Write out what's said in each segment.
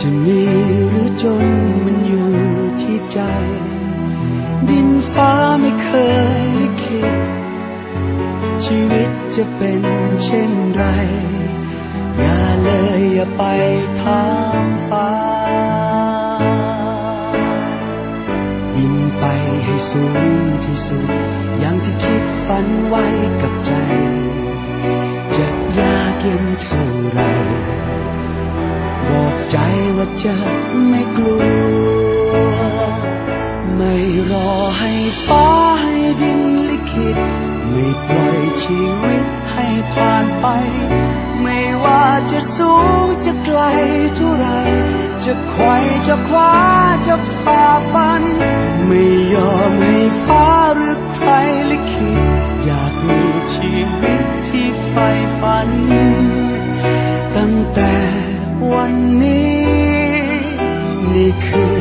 จะมีหรือจนมันอยู่ที่ใจ ดินฟ้าไม่เคยลิขิตชีวิตจะเป็นเช่นไร อย่าเลยอย่าไปทางฟ้า บินไปให้สูงที่สุด อย่างที่คิดฝันไว้กับใจ จะยากเย็นเท่าไร ว่าจะไม่กลัว ไม่รอให้ฟ้าให้ดินลิขิต ไม่ปล่อยชีวิตให้ผ่านไป ไม่ว่าจะสูงจะไกลเท่าไร จะไขว่จะคว้าจะฝ่าฟัน ไม่ยอมให้ฟ้า นี่คือ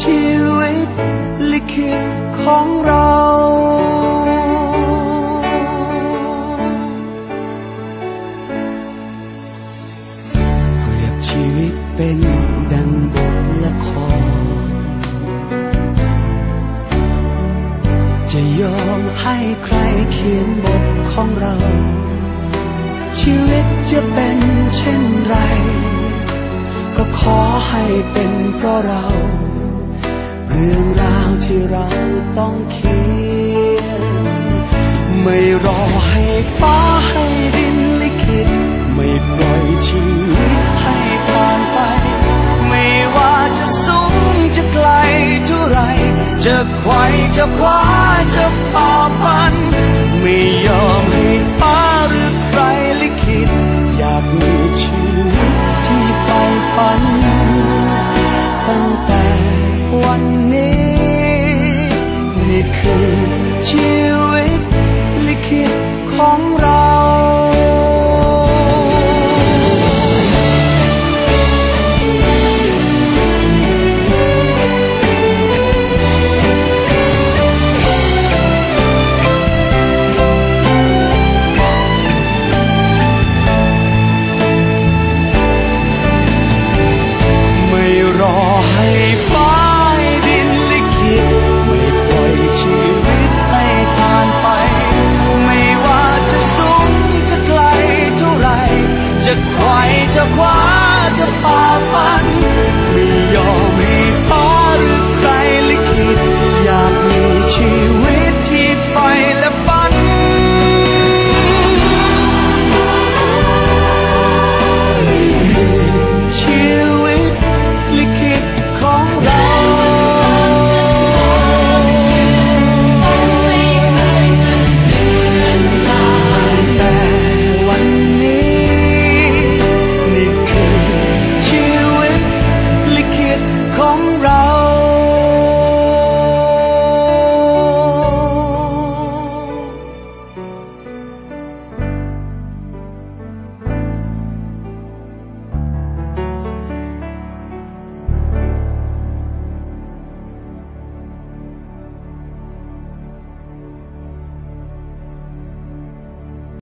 ชีวิตลิขิตของเราเปรียบชีวิตเป็นดังบทละคร จะยอมให้ใครเขียนบทของเรา ชีวิตจะเป็นเช่นไร ก็ขอให้เป็นก็เรา เรื่องราวที่เราต้องเขียน ไม่รอให้ฟ้าให้ดินลิขิต ไม่ปล่อยชีวิตให้ผ่านไป ไม่ว่าจะสูงจะไกลเท่าไร จะไขว้จะคว้าจะฝ่าฟัน ไม่ยอมให้ฟ้าหรือใครลิขิต อยากมีชี